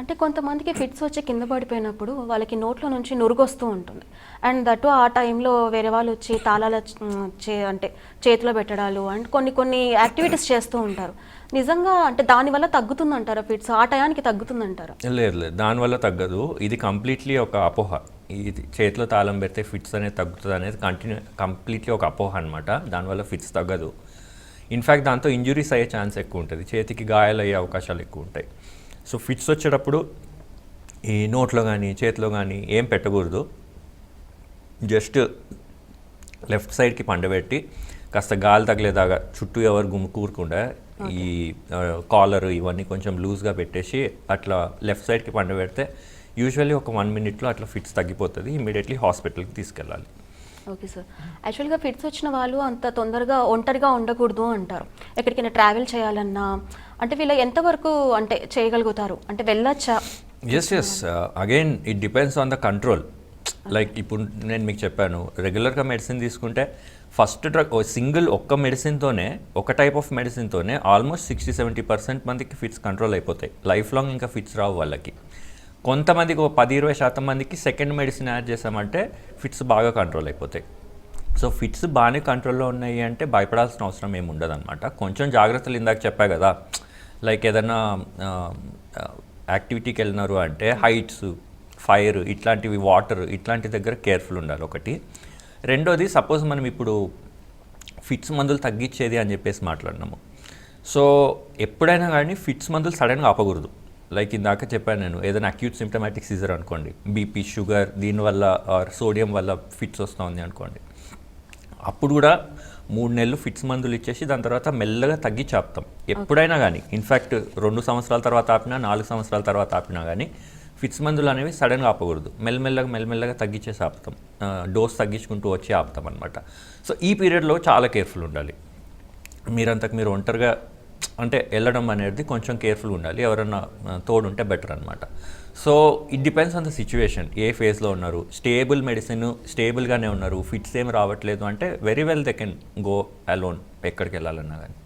అంటే కొంతమందికి ఫిట్స్ వచ్చి కింద పడిపోయినప్పుడు వాళ్ళకి నోట్లో నుంచి నురుగు వస్తూ ఉంటుంది. అండ్ దట్టు ఆ టైంలో వేరే వాళ్ళు వచ్చి తాళాల చే అంటే చేతిలో పెట్టడాలు అండ్ కొన్ని కొన్ని యాక్టివిటీస్ చేస్తూ ఉంటారు. నిజంగా అంటే దానివల్ల తగ్గుతుందంటారా ఫిట్స్? ఆ టయానికి తగ్గుతుందంటారా? లేదు లేదు. దానివల్ల తగ్గదు. ఇది కంప్లీట్లీ ఒక అపోహ. ఇది చేతిలో తాళం పెడితే ఫిట్స్ అనేది తగ్గుతుంది అనేది కంటిన్యూ కంప్లీట్లీ ఒక అపోహ అనమాట దానివల్ల ఫిట్స్ తగ్గదు. ఇన్ఫ్యాక్ట్ దాంతో ఇంజురీస్ అయ్యే ఛాన్స్ ఎక్కువ ఉంటుంది. చేతికి గాయాలు అయ్యే అవకాశాలు ఎక్కువ ఉంటాయి. సో ఫిట్స్ వచ్చేటప్పుడు ఈ నోట్లో కానీ చేతిలో కానీ ఏం పెట్టకూడదు. జస్ట్ లెఫ్ట్ సైడ్కి పండబెట్టి కాస్త గాలి తగిలేదాకా చుట్టూ ఎవరు గుమ్ము కూరకుండా ఈ కాలర్ ఇవన్నీ కొంచెం లూజ్గా పెట్టేసి అట్లా లెఫ్ట్ సైడ్కి పండబెడితే యూజువల్లీ ఒక వన్ మినిట్లో అట్లా ఫిట్స్ తగ్గిపోతుంది. ఇమీడియట్లీ హాస్పిటల్కి తీసుకెళ్ళాలి. Okay sir. యాక్చువల్గా ఫిట్స్ వచ్చిన వాళ్ళు అంత తొందరగా ఒంటరిగా ఉండకూడదు అంటారు. ఎక్కడికైనా ట్రావెల్ చేయాలన్నా అంటే వీళ్ళు ఎంతవరకు అంటే చేయగలుగుతారు? అంటే వెళ్ళొచ్చా? Yes yes again it depends on the control like ఇప్పుడు నేను మీకు చెప్పాను రెగ్యులర్గా మెడిసిన్ తీసుకుంటే ఫస్ట్ డ్రగ్ సింగిల్ ఒక్క మెడిసిన్తోనే ఒక టైప్ ఆఫ్ మెడిసిన్తోనే ఆల్మోస్ట్ సిక్స్టీ సెవెంటీ పర్సెంట్ మందికి ఫిట్స్ కంట్రోల్ అయిపోతాయి. లైఫ్ లాంగ్ ఇంకా ఫిట్స్ రావు వాళ్ళకి. కొంతమందికి ఒక పది ఇరవై శాతం మందికి సెకండ్ మెడిసిన్ యాడ్ చేసామంటే ఫిట్స్ బాగా కంట్రోల్ అయిపోతాయి. సో ఫిట్స్ బాగానే కంట్రోల్లో ఉన్నాయి అంటే భయపడాల్సిన అవసరం ఏమి ఉండదన్నమాట. కొంచెం జాగ్రత్తలు ఇందాక చెప్పా కదా లైక్ ఏదైనా యాక్టివిటీకి వెళ్ళినారు అంటే హైట్స్ ఫైర్ ఇట్లాంటివి వాటర్ ఇట్లాంటి దగ్గర కేర్ఫుల్ ఉండాలి ఒకటి. రెండోది సపోజ్ మనం ఇప్పుడు ఫిట్స్ మందులు తగ్గించేది అని చెప్పేసి మాట్లాడినాము. సో ఎప్పుడైనా కానీ ఫిట్స్ మందులు సడన్గా ఆపకూడదు. లైక్ ఇందాక చెప్పాను నేను ఏదైనా అక్యూట్ సిమ్టమాటిక్ సీజర్ అనుకోండి బీపీ షుగర్ దీనివల్ల ఆర్ సోడియం వల్ల ఫిట్స్ వస్తుంది అనుకోండి. అప్పుడు కూడా మూడు నెలలు ఫిట్స్ మందులు ఇచ్చేసి దాని తర్వాత మెల్లగా తగ్గించి ఆపుతాం ఎప్పుడైనా కానీ ఇన్ఫ్యాక్ట్ రెండు సంవత్సరాల తర్వాత ఆపినా నాలుగు సంవత్సరాల తర్వాత ఆపినా కానీ ఫిట్స్ మందులు అనేవి సడన్గా ఆపకూడదు. మెల్లమెల్లగా మెల్లమెల్లగా తగ్గించేసి ఆపుతాం డోస్ తగ్గించుకుంటూ వచ్చి ఆపుతాం అనమాట సో ఈ పీరియడ్లో చాలా కేర్ఫుల్ ఉండాలి. మీరంతకు మీరు ఒంటరిగా అంటే వెళ్ళడం అనేది కొంచెం కేర్ఫుల్ ఉండాలి. ఎవరన్నా తోడు ఉంటే బెటర్ అనమాట so it depends on the situation. ఏ ఫేజ్లో ఉన్నారు? స్టేబుల్ మెడిసిన్ స్టేబుల్గానే ఉన్నారు. ఫిట్స్ ఏం రావట్లేదు అంటే very well they can go alone ఎక్కడికి వెళ్ళాలన్నా కానీ